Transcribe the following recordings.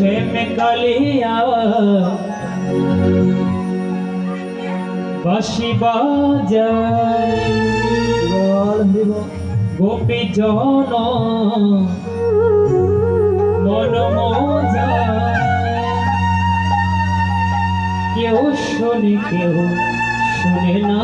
শ্যাম কালিয়া বাসি বাজায়। গোপী জন মন মজায় কেউ শোনে, কেউ শুনে না।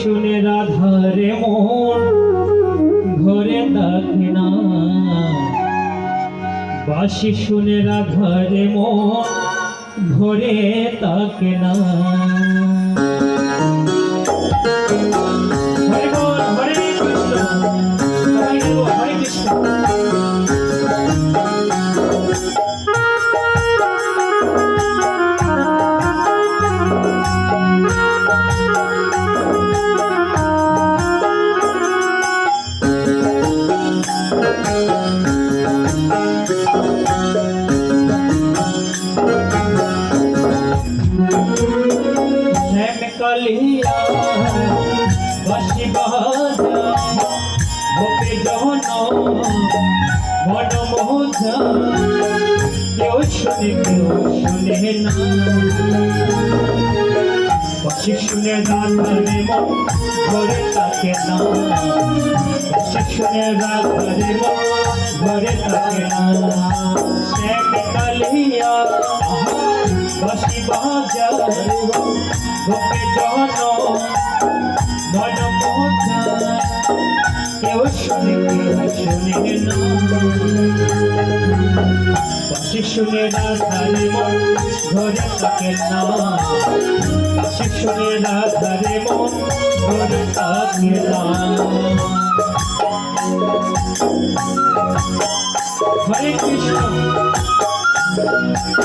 শুনে রাধারে মন ঘরে বাসি ঘরে মো ঘরে তাকে না। কালিয়া, বাসি বাজা গোপে জন মন মোজা কেউ শুনে কেউ শুনে না। বাসি শুনে রাধারে ঘরে থাকে না। বাসি শুনে রাধারে মন, ঘরে থাকে না। বাসি বাজা গোপে জন মন মোজা কেউ শুনে শুনে না। বাসি শুনে রাধারে মন ঘরে থাকে না। বাসি শুনে রাধারে মন ঘরে থাকে না। হরে কৃষ্ণ। তলে দেশে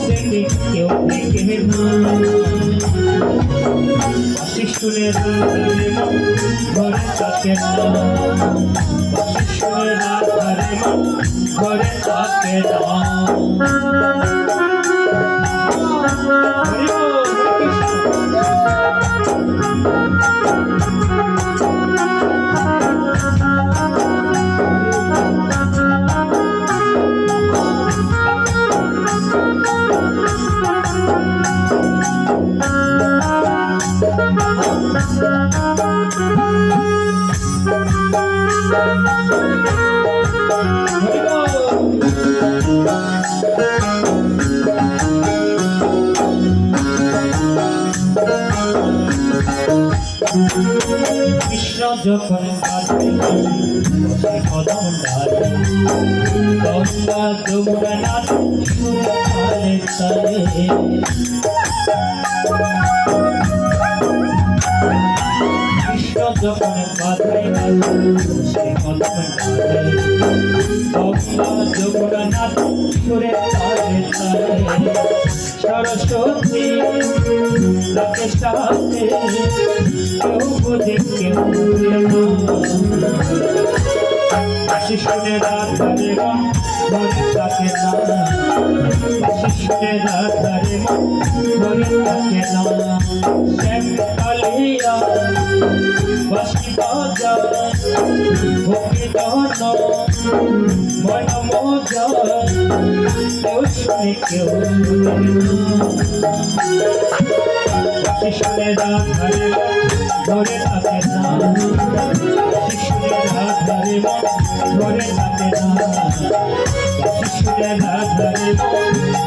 দেখে কেউ দেখে না শিশুরে ঘরে থাকে না শিশুরে ঘরে থাকে না কৃষ্ণ যখন গঙ্গা যমুনা নাথ যখন কাঁদতে বসে কদম ডালে গঙ্গা যমুনা নাথ সুরে তালে সরস্বতী লোকে সাথে থাকে না ঘরে থাকে না শ্যাম ধরে থাকে না শিশুরে রাধারে ধরে থাকে না রাধারে ধরে